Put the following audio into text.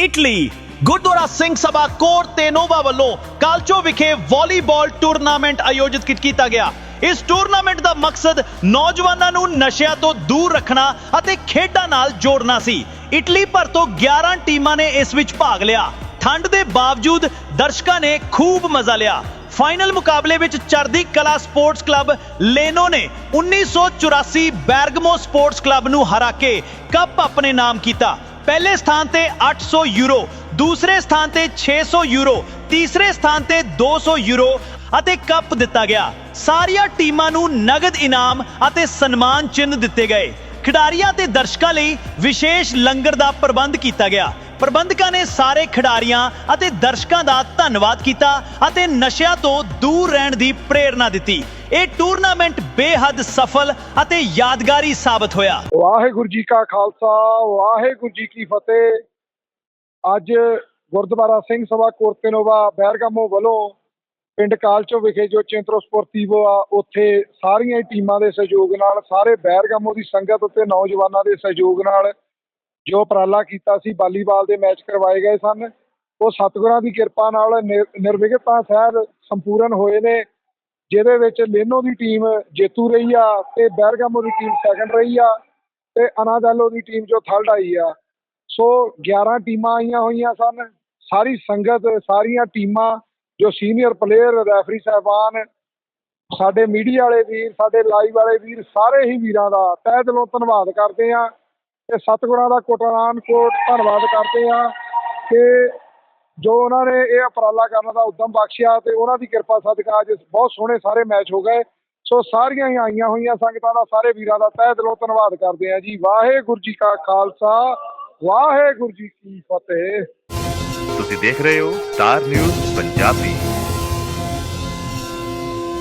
Italy, Gurdwara Singh Sabha Cortenuova ਵੱਲੋਂ Calcio ਵਿਖੇ volleyball tournament ਆਯੋਜਿਤ ਕੀਤਾ ਗਿਆ। ਇਸ ਟੂਰਨਾਮੈਂਟ ਦਾ ਮਕਸਦ ਨੌਜਵਾਨਾਂ ਨੂੰ ਨਸ਼ਿਆਂ ਤੋਂ ਦੂਰ ਰੱਖਣਾ ਅਤੇ ਖੇਡਾਂ ਨਾਲ ਜੋੜਨਾ ਸੀ। ਇਟਲੀ ਭਰ ਤੋਂ 11 ਟੀਮਾਂ ਨੇ ਇਸ ਵਿੱਚ ਭਾਗ ਲਿਆ। ਠੰਡ ਦੇ ਬਾਵਜੂਦ ਦਰਸ਼ਕਾਂ ਨੇ ਖੂਬ ਮਜ਼ਾ ਲਿਆ। ਫਾਈਨਲ ਮੁਕਾਬਲੇ ਵਿੱਚ ਚੜ੍ਹਦੀ ਕਲਾ ਸਪੋਰਟਸ ਕਲੱਬ ਲੇਨੋ ਨੇ 1984 ਬੈਰਗਮੋ ਸਪੋਰਟਸ ਕਲੱਬ ਨੂੰ ਹਰਾ ਕੇ ਕੱਪ ਆਪਣੇ ਨਾਮ ਕੀਤਾ। ਪਹਿਲੇ ਸਥਾਨ ਤੇ 800 ਯੂਰੋ, ਦੂਸਰੇ ਸਥਾਨ ਤੇ 600 ਯੂਰੋ, ਤੀਸਰੇ ਸਥਾਨ ਤੇ 200 ਯੂਰੋ ਅਤੇ ਕੱਪ ਦਿੱਤਾ ਗਿਆ। ਸਾਰੀਆਂ ਟੀਮਾਂ ਨੂੰ ਨਗਦ ਇਨਾਮ ਅਤੇ ਸਨਮਾਨ ਚਿੰਨ੍ਹ ਦਿੱਤੇ ਗਏ। ਖਿਡਾਰੀਆਂ ਤੇ ਦਰਸ਼ਕਾਂ ਲਈ ਵਿਸ਼ੇਸ਼ ਲੰਗਰ ਦਾ ਪ੍ਰਬੰਧ ਕੀਤਾ ਗਿਆ। ਪ੍ਰਬੰਧਕਾਂ ਨੇ ਸਾਰੇ ਖਿਡਾਰੀਆਂ ਅਤੇ ਦਰਸ਼ਕਾਂ ਦਾ ਧੰਨਵਾਦ ਕੀਤਾ ਅਤੇ ਨਸ਼ਿਆਂ ਤੋਂ ਦੂਰ ਰਹਿਣ ਦੀ ਪ੍ਰੇਰਣਾ ਦਿੱਤੀ। ਇਹ ਟੂਰਨਾਮੈਂਟ ਬੇਹੱਦ ਸਫਲ ਅਤੇ ਯਾਦਗਾਰੀ ਸਾਬਤ ਹੋਇਆ। ਵਾਹਿਗੁਰੂ ਜੀ ਕਾ ਖਾਲਸਾ, ਵਾਹਿਗੁਰੂ ਜੀ ਕੀ ਫਤਿਹ। ਅੱਜ ਗੁਰਦੁਆਰਾ ਸਿੰਘ ਸਭਾ ਕੋਰਤੇਨੋਵਾ ਬੈਰਗਾਮੋ ਵੱਲੋਂ ਪਿੰਡ ਕਾਲਚੋ ਵਿਖੇ ਜੋ ਚੇਂਤਰੋ ਸਪੋਰਟੀਵੋ ਆ ਉੱਥੇ ਸਾਰੀਆਂ ਟੀਮਾਂ ਦੇ ਸਹਿਯੋਗ ਨਾਲ, ਸਾਰੇ ਬੈਰਗਾਮੋ ਦੀ ਸੰਗਤ ਅਤੇ ਨੌਜਵਾਨਾਂ ਦੇ ਸਹਿਯੋਗ ਨਾਲ ਜੋ ਉਪਰਾਲਾ ਕੀਤਾ ਸੀ, ਵਾਲੀਬਾਲ ਦੇ ਮੈਚ ਕਰਵਾਏ ਗਏ ਸਨ। ਉਹ ਸਤਿਗੁਰਾਂ ਦੀ ਕਿਰਪਾ ਨਾਲ ਨਿਰ- ਨਿਰਵਿਘਨਤਾ ਸਹਿਤ ਸੰਪੂਰਨ ਹੋਏ ਨੇ, ਜਿਹਦੇ ਵਿੱਚ ਲੇਨੋ ਦੀ ਟੀਮ ਜੇਤੂ ਰਹੀ ਆ ਤੇ ਬੈਰਗਾਮੋ ਦੀ ਟੀਮ ਸੈਕੰਡ ਰਹੀ ਆ ਤੇ ਅਨਾਦੈਲੋ ਦੀ ਟੀਮ ਜੋ ਥਰਡ ਆਈ ਆ। ਸੋ 11 ਟੀਮਾਂ ਆਈਆਂ ਹੋਈਆਂ ਸਨ। ਸਾਰੀ ਸੰਗਤ, ਸਾਰੀਆਂ ਟੀਮਾਂ, ਜੋ ਸੀਨੀਅਰ ਪਲੇਅਰ ਰੈਫਰੀ ਸਾਹਿਬਾਨ, ਸਾਡੇ ਮੀਡੀਆ ਵਾਲੇ ਵੀਰ, ਸਾਡੇ ਲਾਈਵ ਵਾਲੇ ਵੀਰ, ਸਾਰੇ ਹੀ ਵੀਰਾਂ ਦਾ ਤਹਿ ਦਿਲੋਂ ਧੰਨਵਾਦ ਕਰਦੇ ਆ। ਤੇ ਸਤਿਗੁਰਾਂ ਦਾ ਕੋਟਾਨ ਕੋਟ ਧੰਨਵਾਦ ਕਰਦੇ ਆ ਕਿ ਜੋ ਉਹਨਾਂ ਨੇ ਇਹ ਉਪਰਾਲਾ ਕਰਨ ਦਾ ਉਦਮ ਬਖਸ਼ਿਆ ਤੇ ਉਹਨਾਂ ਦੀ ਕਿਰਪਾ ਸਦਕਾ ਅੱਜ ਬਹੁਤ ਸੋਹਣੇ ਸਾਰੇ ਮੈਚ ਹੋ ਗਏ। ਸੋ ਸਾਰੀਆਂ ਹੀ ਆਈਆਂ ਹੋਈਆਂ ਸੰਗਤਾਂ ਦਾ ਸਾਰੇ ਵੀਰਾਂ ਦਾ ਤਹਿ ਦਿਲੋਂ ਧੰਨਵਾਦ ਕਰਦੇ ਆ ਜੀ। ਵਾਹਿਗੁਰੂ ਜੀ ਕਾ ਖਾਲਸਾ, ਵਾਹਿਗੁਰੂ ਜੀ ਕੀ ਫਤਿਹ। ਤੁਸੀਂ ਦੇਖ ਰਹੇ ਹੋ ਸਟਾਰ ਨਿਊਜ਼ ਪੰਜਾਬੀ।